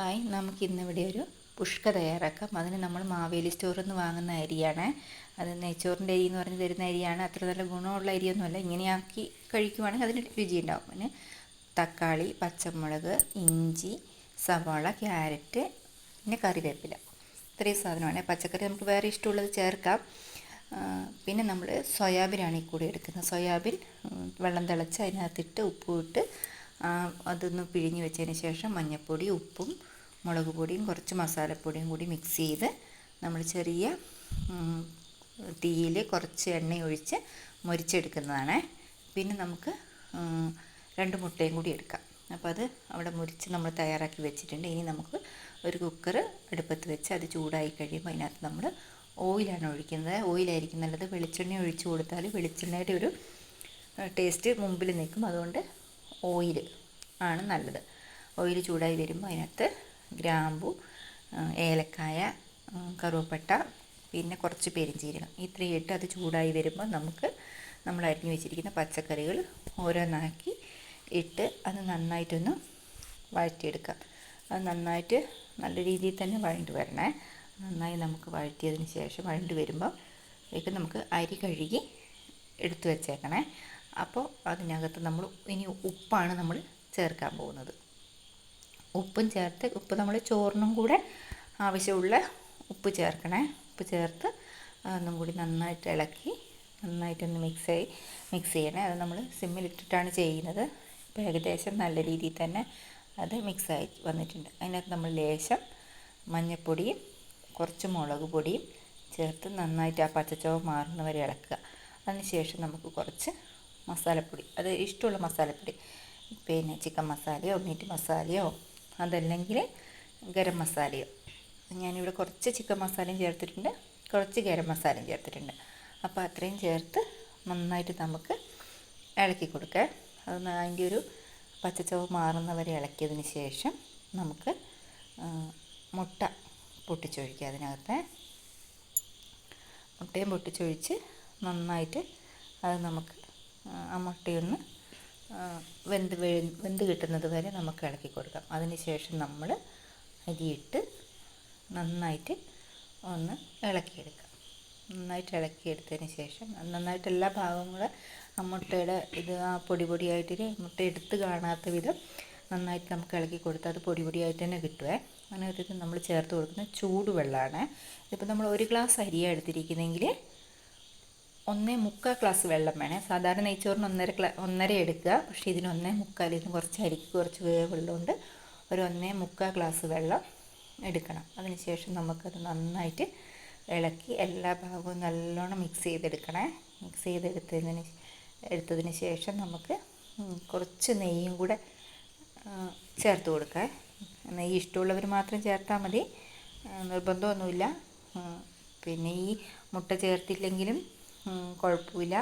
Hi നമുക്കിന്നിവിടെ ഒരു പുഷ്ക തയ്യാറാക്കാം. അതിന് നമ്മൾ മാവേലി സ്റ്റോറിൽ നിന്ന് വാങ്ങുന്ന അരിയാണ്. അത് നെയ്ച്ചോറിന്റെ അരി എന്ന് പറഞ്ഞ് തരുന്ന അരിയാണ്. അത്ര നല്ല ഗുണമുള്ള അരിയൊന്നുമല്ല. ഇങ്ങനെയാക്കി കഴിക്കുവാണെങ്കിൽ അതിന് രുചി ഉണ്ടാവും പിന്നെ തക്കാളി പച്ചമുളക് ഇഞ്ചി സവാള ക്യാരറ്റ് പിന്നെ കറിവേപ്പില. ഇത്രയും സാധനമാണ്. പച്ചക്കറി നമുക്ക് വേറെ ഇഷ്ടമുള്ളത് ചേർക്കാം. പിന്നെ നമ്മൾ സോയാബീനാണ് ഈ കൂടെ എടുക്കുന്നത്. സോയാബീൻ വെള്ളം തിളച്ച് അതിനകത്തിട്ട് ഉപ്പ് ഇട്ട് അതൊന്ന് പിഴിഞ്ഞ് വെച്ചതിന് ശേഷം മഞ്ഞൾപ്പൊടി ഉപ്പും മുളക് പൊടിയും കുറച്ച് മസാലപ്പൊടിയും കൂടി മിക്സ് ചെയ്ത് നമ്മൾ ചെറിയ തീയിൽ കുറച്ച് എണ്ണ ഒഴിച്ച് മുരിച്ചെടുക്കുന്നതാണ്. പിന്നെ നമുക്ക് രണ്ട് മുട്ടയും കൂടി എടുക്കാം. അപ്പോൾ അത് അവിടെ മുരിച്ച് നമ്മൾ തയ്യാറാക്കി വെച്ചിട്ടുണ്ട്. ഇനി നമുക്ക് ഒരു കുക്കർ അടുപ്പത്ത് വെച്ച് അത് ചൂടായി കഴിയുമ്പോൾ അതിനകത്ത് നമ്മൾ ഓയിലാണ് ഒഴിക്കുന്നത്. ഓയിലായിരിക്കും നല്ലത്. വെളിച്ചെണ്ണ ഒഴിച്ച് കൊടുത്താൽ വെളിച്ചെണ്ണയുടെ ഒരു ടേസ്റ്റ് മുമ്പിൽ നിൽക്കും. അതുകൊണ്ട് ഓയിൽ ആണ് നല്ലത്. ഓയിൽ ചൂടായി വരുമ്പോൾ അതിനകത്ത് ഗ്രാമ്പു ഏലക്കായ കറുവപ്പട്ട പിന്നെ കുറച്ച് പെരിഞ്ചീരകം. ഇത്രയും ഇട്ട് അത് ചൂടായി വരുമ്പോൾ നമുക്ക് നമ്മൾ അരിഞ്ഞു വെച്ചിരിക്കുന്ന പച്ചക്കറികൾ ഓരോന്നാക്കി ഇട്ട് അത് നന്നായിട്ടൊന്ന് വഴറ്റിയെടുക്കാം. അത് നന്നായിട്ട് നല്ല രീതിയിൽ തന്നെ വഴണ്ട് വരണേ. നന്നായി നമുക്ക് വഴറ്റിയതിന് ശേഷം വഴണ്ട് വരുമ്പോൾ അതിലേക്ക് നമുക്ക് അരി കഴുകി എടുത്തു വെച്ചേക്കണേ. അപ്പോൾ അതിനകത്ത് നമ്മൾ ഇനി ഉപ്പാണ് നമ്മൾ ചേർക്കാൻ പോകുന്നത്. ഉപ്പും ചേർത്ത് ഉപ്പ് നമ്മൾ ചോറിനും കൂടെ ആവശ്യമുള്ള ഉപ്പ് ചേർക്കണേ. ഉപ്പ് ചേർത്ത് ഒന്നും കൂടി നന്നായിട്ട് ഇളക്കി നന്നായിട്ടൊന്ന് മിക്സായി മിക്സ് ചെയ്യണേ. അത് നമ്മൾ സിമ്മിലിട്ടിട്ടാണ് ചെയ്യുന്നത്. ഇപ്പോൾ ഏകദേശം നല്ല രീതിയിൽ തന്നെ അത് മിക്സായി വന്നിട്ടുണ്ട്. അതിനകത്ത് നമ്മൾ ലേശം മഞ്ഞൾപ്പൊടിയും കുറച്ച് മുളക് പൊടിയും ചേർത്ത് നന്നായിട്ട് ആ പച്ചച്ചോവ മാറുന്നവരെ ഇളക്കുക. അതിനുശേഷം നമുക്ക് കുറച്ച് മസാലപ്പൊടി. അത് ഇഷ്ടമുള്ള മസാലപ്പൊടി. പിന്നെ ചിക്കൻ മസാലയോ മീറ്റ് മസാലയോ അതല്ലെങ്കിൽ ഗരം മസാലയോ. ഞാനിവിടെ കുറച്ച് ചിക്കൻ മസാലയും ചേർത്തിട്ടുണ്ട്. കുറച്ച് ഗരം മസാലയും ചേർത്തിട്ടുണ്ട്. അപ്പോൾ അത്രയും ചേർത്ത് നന്നായിട്ട് നമുക്ക് ഇളക്കി കൊടുക്കുക അത് അതിന്റെ ഒരു പച്ചച്ചവ് മാറുന്നവരെ ഇളക്കിയതിന് ശേഷം നമുക്ക് മുട്ട പൊട്ടിച്ചൊഴിക്കുക അതിനകത്ത്. മുട്ടയും പൊട്ടിച്ചൊഴിച്ച് നന്നായിട്ട് അത് നമുക്ക് ആ, മുട്ടയൊന്ന് വെന്ത് വെന്ത് കിട്ടുന്നത് വരെ നമുക്ക് ഇളക്കി കൊടുക്കാം. അതിന് ശേഷം നമ്മൾ അരിയിട്ട് നന്നായിട്ട് ഒന്ന് ഇളക്കിയെടുക്കാം. നന്നായിട്ട് ഇളക്കിയെടുത്തതിന് ശേഷം നന്നായിട്ട് എല്ലാ ഭാഗങ്ങളും ആ മുട്ടയുടെ ഇത് ആ പൊടി പൊടിയായിട്ട് മുട്ട എടുത്ത് കാണാത്ത വിധം നന്നായിട്ട് നമുക്ക് ഇളക്കി കൊടുത്താൽ അത് പൊടി പൊടിയായിട്ട് തന്നെ കിട്ടുമേ അങ്ങനെ നമ്മൾ ചേർത്ത് കൊടുക്കുന്ന ചൂടുവെള്ളമാണ് ഇതിപ്പോൾ നമ്മൾ ഒരു ഗ്ലാസ് അരിയാണ് എടുത്തിരിക്കുന്നതെങ്കിൽ ഒന്നേ മുക്കാൽ ഗ്ലാസ് വെള്ളം വേണേ. സാധാരണ നെയ്ച്ചോറിന് ഒന്നര ഗ്ലാ ഒന്നര എടുക്കുക. പക്ഷേ ഇതിന് ഒന്നേ മുക്കാൽ ഇതിന് കുറച്ച് അരിക്ക് കുറച്ച് വേവുള്ളതുകൊണ്ട് ഒരു ഒന്നേ മുക്കാൽ ഗ്ലാസ് വെള്ളം എടുക്കണം. അതിനുശേഷം നമുക്കത് നന്നായിട്ട് ഇളക്കി എല്ലാ ഭാഗവും നല്ലോണം മിക്സ് ചെയ്തെടുക്കണേ. മിക്സ് ചെയ്തെടുത്തതിന് എടുത്തതിന് ശേഷം നമുക്ക് കുറച്ച് നെയ്യും കൂടെ ചേർത്ത് കൊടുക്കുക നെയ്യ് ഇഷ്ടമുള്ളവർ മാത്രം ചേർത്താൽ മതി. നിർബന്ധമൊന്നുമില്ല. പിന്നെ ഈ മുട്ട ചേർത്തില്ലെങ്കിലും കുഴപ്പമില്ല.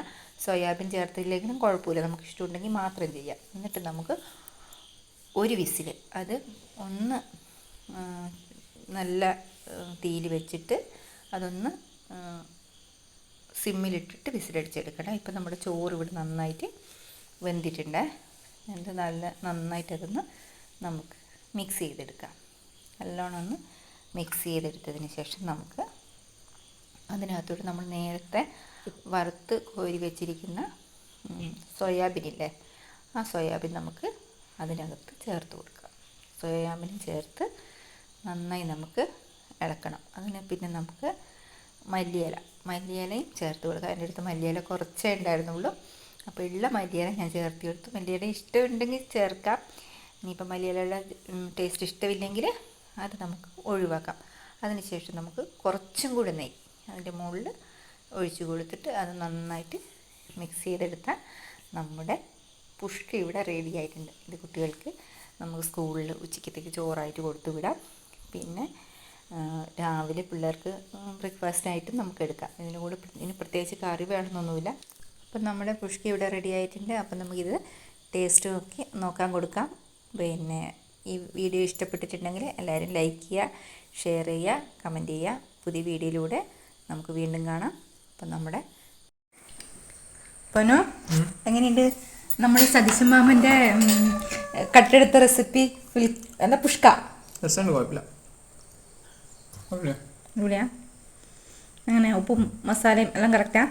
സോയാബീൻ ചേർത്തില്ലെങ്കിലും കുഴപ്പമില്ല. നമുക്ക് ഇഷ്ടമുണ്ടെങ്കിൽ മാത്രം ചെയ്യാം. എന്നിട്ട് നമുക്ക് ഒരു വിസിൽ അത് ഒന്ന് നല്ല തീയിൽ വെച്ചിട്ട് അതൊന്ന് സിമ്മിലിട്ടിട്ട് വിസിലടിച്ചെടുക്കണം. ഇപ്പം നമ്മുടെ ചോറ് ഇവിടെ നന്നായിട്ട് വെന്തിട്ടുണ്ട്. എന്നിട്ട് നല്ല നന്നായിട്ട് അതൊന്ന് നമുക്ക് മിക്സ് ചെയ്തെടുക്കാം. നല്ലോണം ഒന്ന് മിക്സ് ചെയ്തെടുത്തതിന് ശേഷം നമുക്ക് അതിനകത്തോട്ട് നമ്മൾ നേരത്തെ വറുത്ത് കോരി വെച്ചിരിക്കുന്ന സോയാബീനില്ലേ? ആ സോയാബീൻ നമുക്ക് അതിനകത്ത് ചേർത്ത് കൊടുക്കാം. സോയാബീൻ ചേർത്ത് നന്നായി നമുക്ക് ഇളക്കണം. അതിന് പിന്നെ നമുക്ക് മല്ലിയില മല്ലിയിലയും ചേർത്ത് കൊടുക്കാം. എന്റെ അടുത്ത് മല്ലിയില കുറച്ചേ ഉണ്ടായിരുന്നുള്ളൂ. അപ്പോൾ ഉള്ള മല്ലിയില ഞാൻ ചേർത്ത് കൊടുത്തു. മല്ലിയില ഇഷ്ടമുണ്ടെങ്കിൽ ചേർക്കാം. ഇനിയിപ്പോൾ മല്ലിയിലയുടെ ടേസ്റ്റ് ഇഷ്ടമില്ലെങ്കിൽ അത് നമുക്ക് ഒഴിവാക്കാം. അതിനുശേഷം നമുക്ക് കുറച്ചും കൂടെ നെയ്യ്. അതിന്റെ മുകളിൽ ഒഴിച്ച് കൊടുത്തിട്ട് അത് നന്നായിട്ട് മിക്സ് ചെയ്തെടുത്താൽ നമ്മുടെ പുഷ്ക ഇവിടെ റെഡി ആയിട്ടുണ്ട്. ഇത് കുട്ടികൾക്ക് നമുക്ക് സ്കൂളിൽ ഉച്ചക്കത്തേക്ക് ചോറായിട്ട് കൊടുത്തു വിടാം. പിന്നെ രാവിലെ പിള്ളേർക്ക് ബ്രേക്ക്ഫാസ്റ്റായിട്ടും നമുക്ക് എടുക്കാം. ഇതിന് കൂടെ ഇനി പ്രത്യേകിച്ച് കറി വേണമെന്നൊന്നുമില്ല. അപ്പം നമ്മുടെ പുഷ്ക ഇവിടെ റെഡി ആയിട്ടുണ്ട്. അപ്പം നമുക്കിത് ടേസ്റ്റ് നോക്കി നോക്കാൻ കൊടുക്കാം. പിന്നെ ഈ വീഡിയോ ഇഷ്ടപ്പെട്ടിട്ടുണ്ടെങ്കിൽ എല്ലാവരും ലൈക്ക് ചെയ്യുക ഷെയർ ചെയ്യുക കമന്റ് ചെയ്യുക. പുതിയ വീഡിയോയിലൂടെ നമുക്ക് വീണ്ടും കാണാം. അപ്പം നമ്മുടെ പനു എങ്ങനെയുണ്ട്? നമ്മൾ സതീശൻ മാമന്റെ കട്ടെടുത്ത റെസിപ്പി എന്താ പുഷ്ക? അങ്ങനെ ഉപ്പും മസാലയും എല്ലാം കറക്റ്റാ.